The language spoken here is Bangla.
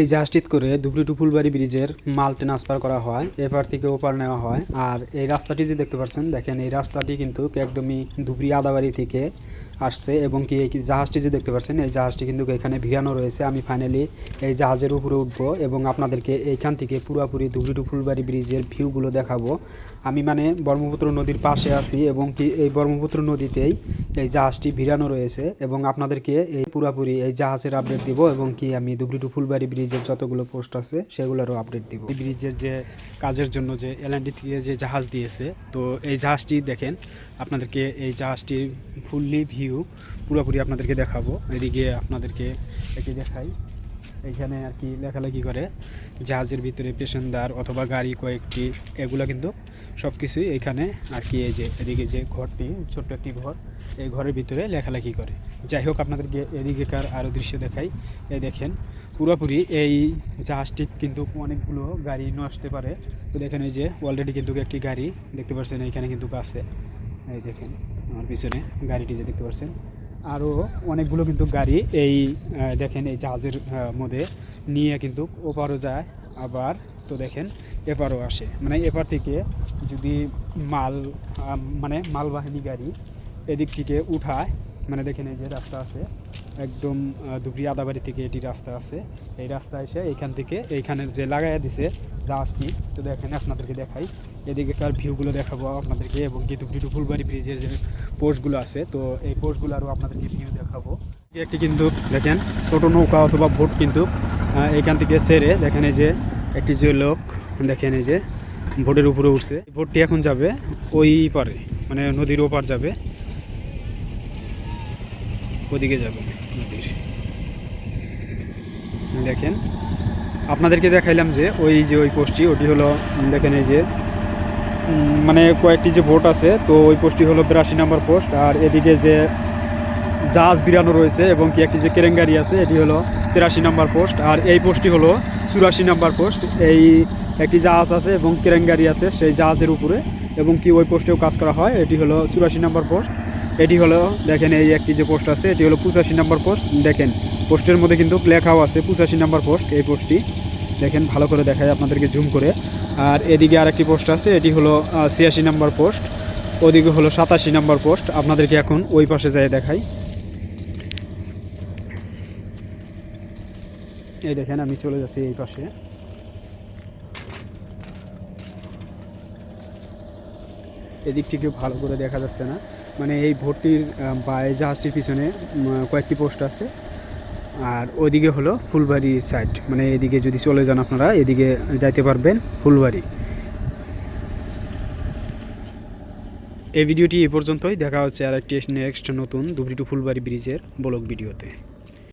এই জাহাজটিত করে ধুবড়ি টু ফুলবাড়ি ব্রিজের মাল ট্রান্সফার করা হয়, এপার থেকে ওপার নেওয়া হয়। আর এই রাস্তাটি যে দেখতে পাচ্ছেন, দেখেন এই রাস্তাটি কিন্তু একদমই ধুবড়ি আদাবাড়ি থেকে আসছে এবং কি এই জাহাজটি যে দেখতে পাচ্ছেন, এই জাহাজটি কিন্তু এখানে ভিড়ানো রয়েছে। আমি ফাইনালি এই জাহাজের উপরে উঠবো এবং আপনাদেরকে এইখান থেকে পুরোপুরি ধুবড়ি টু ফুলবাড়ি ব্রিজের ভিউগুলো দেখাবো। আমি মানে ব্রহ্মপুত্র নদীর পাশে আছি এবং কি এই ব্রহ্মপুত্র নদীতেই এই জাহাজটি ভিড়ানো রয়েছে এবং আপনাদেরকে এই পুরাপুরি এই জাহাজের আপডেট দিব এবং কি আমি ধুবড়ি টু ফুলবাড়ি ব্রিজের যতগুলো পোস্ট আছে সেগুলোরও আপডেট দিব। এই ব্রিজের যে কাজের জন্য যে এলএনডি থেকে যে জাহাজ দিয়েছে, তো এই জাহাজটি দেখেন, আপনাদেরকে এই জাহাজটির ফুললি ভিউ পুরোপুরি আপনাদেরকে দেখাবো। এদিকে আপনাদেরকে এটি দেখাই। এইখানে আর কি লেখালেখি করে, জাহাজের ভিতরে পেশেন্দার অথবা গাড়ি কয়েকটি, এগুলো কিন্তু সব কিছুই এখানে আর কি এই যে, এদিকে যে ঘরটি, ছোট্ট একটি ঘর এই ঘরের ভিতরে লেখালেখি করে। যাই হোক আপনাদেরকে এদিকেকার আরও দৃশ্য দেখাই। এই দেখেন, পুরোপুরি এই জাহাজটি কিন্তু অনেকগুলো গাড়ি আসতে পারে। তো দেখেন এই যে অলরেডি কিন্তু একটি গাড়ি দেখতে পাচ্ছেন এইখানে কিন্তু আছে এই দেখেন, আমার পিছনে গাড়িটি যে দেখতে পাচ্ছেন আরও অনেকগুলো কিন্তু গাড়ি এই দেখেন এই জাহাজের মধ্যে নিয়ে কিন্তু ওপারও যায়, আবার তো দেখেন এপারও আসে। মানে এপার থেকে যদি মাল মানে মালবাহিনী গাড়ি এদিক থেকে উঠায়। মানে দেখেন এই যে রাস্তা আছে, একদম ধুবড়ি আদাবাড়ি থেকে এটি রাস্তা আছে। এই রাস্তা এসে এইখান থেকে এইখানে যে লাগাইয়া দিছে জাহাজটি, তো দেখেন, আপনাদেরকে দেখাই। এদিকে এদিকেকার ভিউগুলো দেখাবো আপনাদেরকে, এবং কি ধুবড়ি টু ফুলবাড়ি ব্রিজের যে পোস্টগুলো আছে, তো এই পোস্টগুলো আরও আপনাদেরকে ভিউ দেখাবো। একটি কিন্তু দেখেন, ছোট নৌকা অথবা ভোট কিন্তু এইখান থেকে সেরে দেখেন এই যে একটি যে লোক, দেখেন এই যে ভোটের উপরে উঠছে। ভোটটি এখন যাবে ওই পারে মানে নদীর ওপার যাবে। ওদিকে যাবে। নদীর দেখেন, আপনাদেরকে দেখাইলাম যে ওই যে ওই পোস্টটি, ওটি হলো, দেখেন এই যে মানে কয়েকটি যে বোট আছে, তো ওই পোস্টটি হলো বিরাশি নম্বর পোস্ট। আর এদিকে যে জাহাজ বিরানো রয়েছে এবং কি একটি যে কেরেঙ্গারি আছে, এটি হলো তিরাশি নম্বর পোস্ট। আর এই পোস্টটি হলো চুরাশি নম্বর পোস্ট। এই একটি জাহাজ আছে এবং কেরেঙ্গারি আছে সেই জাহাজের উপরে। এবং কি ওই পোস্টেও কাজ করা হয়, এটি হলো চুরাশি নম্বর পোস্ট। এটি হলো, দেখেন এই একটি যে পোস্ট আছে, এটি হলো পঁচাশি নাম্বার পোস্ট দেখেন পোস্টের মধ্যে কিন্তু লেখাও আছে, পঁচাশি নাম্বার পোস্ট এই পোস্টটি দেখেন, ভালো করে দেখায় আপনাদেরকে জুম করে। আর এদিকে আরেকটি পোস্ট আছে, এটি হলো ছিয়াশি নাম্বার পোস্ট ওদিকে হলো সাতাশি নাম্বার পোস্ট আপনাদেরকে এখন ওই পাশে যাই দেখাই। এই দেখেন, আমি চলে যাচ্ছি এই পাশে। এদিক থেকে ভালো করে দেখা যাচ্ছে না। মানে এই ভোটটির বা এই জাহাজটির পিছনে কয়েকটি পোস্ট আছে। আর ওদিকে হলো ফুলবাড়ি সাইড মানে এদিকে যদি চলে যান আপনারা, এদিকে যাইতে পারবেন ফুলবাড়ি। এই ভিডিওটি এ পর্যন্তই। দেখা হচ্ছে আর একটি নেক্সট নতুন ধুবড়ি টু ফুলবাড়ি ব্রিজের ব্লগ ভিডিওতে।